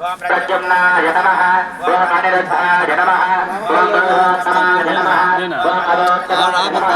రుద్రాయ నమః ఓం అనిరుద్ధాయ నమః ఓం పురుషోత్తమాయ నమః ఓం అదోత్తమాయ నమః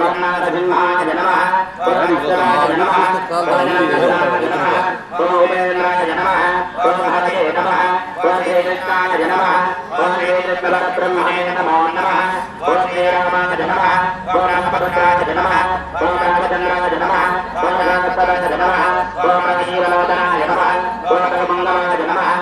ఓం నారసింహాయ నమః ఓం విష్ణువాయ నమః ఓం నారాయణాయ నమః ఓం ఉపేంద్రాయ నమః ఓం హరయే నమః ఓం శ్రీకృష్ణాయ నమః ఓం శ్రీకృష్ణపరబ్రహ్మణే నమో నమః ఓం శ్రీరామాయ నమః ఓం రామభద్రాయ నమః ఓం రామచంద్రాయ నమః ఓం రామపదాయ నమః ఓం రాజీవలోచనాయ నమః ఓం రఘుమంగళాయ నమః ఓం జానకీవల్లభాయ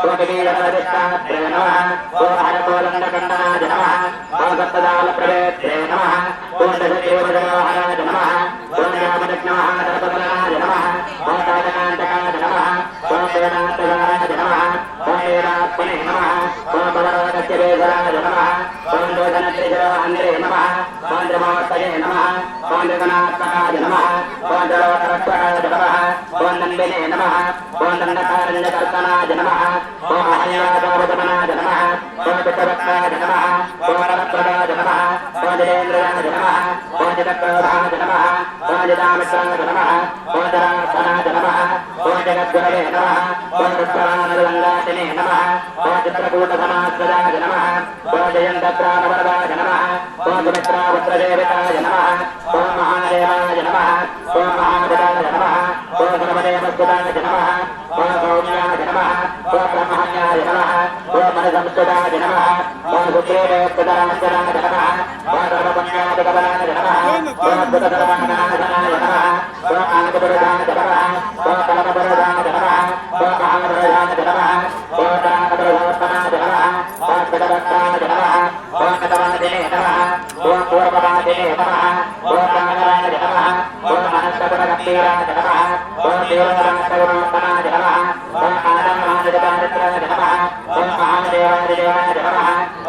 ఓం దేవకాయ నమః ఓం జగన్మత్తాయ నమః ఓం జనార్దనాయ నమః ఓం దశదేవజనోహరాయ నమః ఓం జగన్నాత్మకాయ నమః ఓం జలోదరస్వరాయ నమ ఓం నందినే నమః ఓం దండకారణ్యకర్తనాయ నమ ఓం మహన్యాదావదమనాయ నమః ఓం చిత్తభక్తాయ నమః ఓం వరప్రదాయ నమః ఓం జితేంద్రయాయ నమః ఓం జితక్రోధాయ నమః ఓం జితామిత్రాయ నమః ఓం జనార్దనాయ నమః ఓం జగద్గురవే నమః ఓం రుద్రానలందాతినే నమః ఓం ఓం ఓం సుమిత్రావత్రదేవితాయ ఓం మహాదేవాయ నమః ఓం మహాదేవాయ నమః ఓం సౌమ్యాయ నమః ఓం బ్రహ్మణ్యాయ నమః ఓం మనసంస్కృతాయ నమః ఓం సుగ్రీవేత్కదాంతరాయ నమః ఓం సర్వపుణ్యాధికబలాయ నమః ఓం అద్భుతసర్వానాశనాయ నమః ఓం ఆదిపురుషాయ నమః ఓం పరమపురుషాయ నమః ఓం మహాపురుషాయ నమః ఓం రామపురుషోత్తమాయ నమః ఓం పితభక్తాయ నమః ఓం కటవాదినే నమః ఓం పూర్వవాదినే నమః ఓం రామరాయ నమః ఓం మనస్తపురగంభీరాయ నమః ఓం దేవరాష్టగుణోత్తమాయ నమః ఓం ఆనందమానజకారిత్రాయ నమః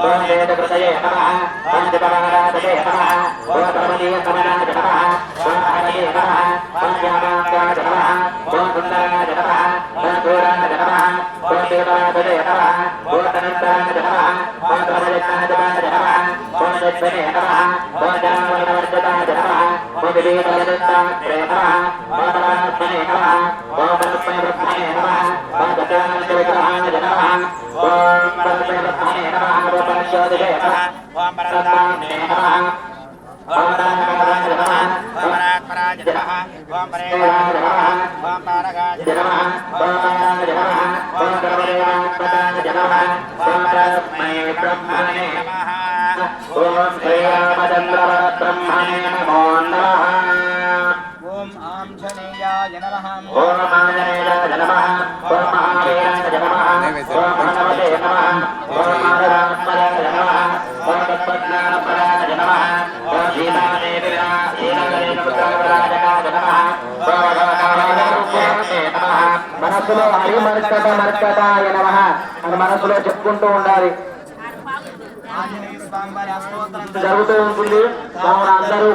ఓం వేదకృతయే నమః ఓం జపమారాధయే నమః ఓం పరమదీయ సమనాయ నమః ఓం హరయే నమః ఓం జ్ఞానాంగాయ నమః ఓం సుందరాయ నమః ఓం దూరాయ నమః ఓం దేవరాధయే నమః ఓం తనంతరాయ నమః ఓం ప్రమజకాయ నమః ఓం యజ్ఞనే నమః ఓం జనావర్ణవర్ధకాయ నమః ఓం వివేకవర్ధకాయ నమః ఓం పరాత్మనే నమః ఓం పరస్మయ బ్రహ్మణే నమః ఆంజనేయాయ నమః. ఓం ఆంజనేయాయ నమః ఓం మహావీరాయ నమః ఓం హనుమతే నమః ఓం మనసులో హరి మర్కట మర్కటాయ నమః అని మనసులో చెప్పుకుంటూ ఉండాలి జరుగుతూ ఉంటుంది. కావున అందరూ